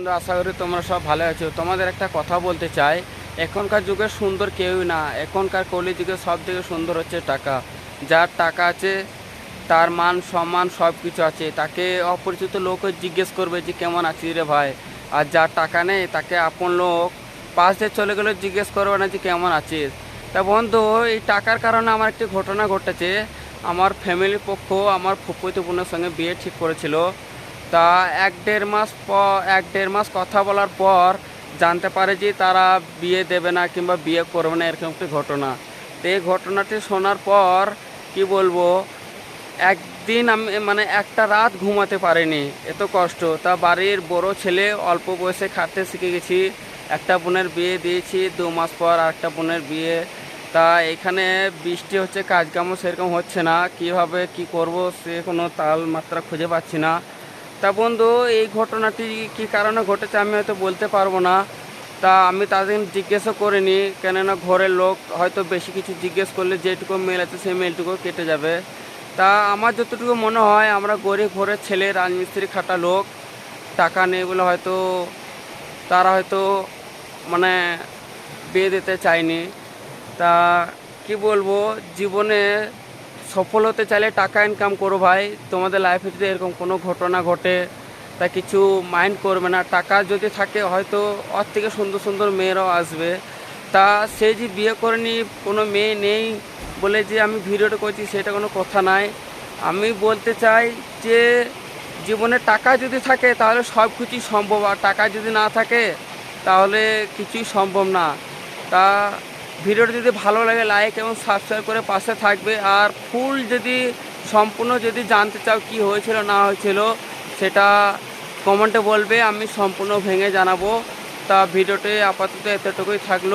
বন্ধু আশা করি তোমরা সব ভালো আছো। তোমাদের একটা কথা বলতে চাই, এখনকার যুগে সুন্দর কেউই না। এখনকার কলি যুগে সব থেকে সুন্দর হচ্ছে টাকা। যার টাকা আছে, তার মান, সম্মান সব কিছু আছে। তাকে অপরিচিত লোকও জিজ্ঞেস করবে যে, কেমন আছিস রে ভাই? আর যার টাকা নেই, তাকে আপন লোক পাশ দিয়ে চলে গেলে জিজ্ঞেস করবে না যে, কেমন আছিস? তা বন্ধু, এই টাকার কারণে আমার একটি ঘটনা ঘটেছে। আমার ফ্যামিলির পক্ষ, আমার ফুপুতো সঙ্গে বিয়ে ঠিক করেছিল। তা এক দেড় মাস পর এক দেড় মাস কথা বলার পর জানতে পারে যে তারা বিয়ে দেবে না কিংবা বিয়ে করবে না, এরকম একটি ঘটনা। তো এই ঘটনাটি শোনার পর কি বলব, একদিন আমি মানে একটা রাত ঘুমাতে পারিনি, এত কষ্ট। তা বাড়ির বড় ছেলে অল্প বয়সে খাটতে শিখে গেছি, একটা বোনের বিয়ে দিয়েছি, দু মাস পর আরেকটা বোনের বিয়ে। তা এখানে বৃষ্টি হচ্ছে, কাজকামও সেরকম হচ্ছে না, কীভাবে কি করব, সে কোনো তাল মাত্রা খুঁজে পাচ্ছি না। তা বন্ধু, এই ঘটনাটি কি কারণে ঘটেছে আমি হয়তো বলতে পারব না। তা আমি তাদের জিজ্ঞেসও করিনি, কেননা ঘরের লোক হয়তো বেশি কিছু জিজ্ঞেস করলে যেটুকু মেল আছে সেই মেলটুকু কেটে যাবে। তা আমার যতটুকু মনে হয়, আমরা গরিব ঘরের ছেলে, রাজমিস্ত্রি খাটা লোক, টাকা নেই বলে হয়তো তারা হয়তো মানে বিয়ে দিতে চায়নি। তা কি বলব, জীবনে সফল হতে চাইলে টাকা ইনকাম করো ভাই। তোমাদের লাইফে যদি এরকম কোনো ঘটনা ঘটে, তা কিছু মাইন্ড করবে না। টাকা যদি থাকে, হয়তো ওর থেকে সুন্দর সুন্দর মেয়েরাও আসবে। তা সে যে বিয়ে করেনি কোনো মেয়ে নেই বলে যে আমি ভিডিওটা করছি, সেটা কোনো কথা নাই। আমি বলতে চাই যে, জীবনে টাকা যদি থাকে, তাহলে সব কিছুই সম্ভব। আর টাকা যদি না থাকে, তাহলে কিছুই সম্ভব না। তা ভিডিওটা যদি ভালো লাগে লাইক এবং সাবস্ক্রাইব করে পাশে থাকবে। আর ফুল যদি, সম্পূর্ণ যদি জানতে চাও কি হয়েছিল, না হয়েছিল, সেটা কমেন্টে বলবে, আমি সম্পূর্ণ ভেঙে জানাব। তা ভিডিওটি আপাতত এতটুকুই থাকল।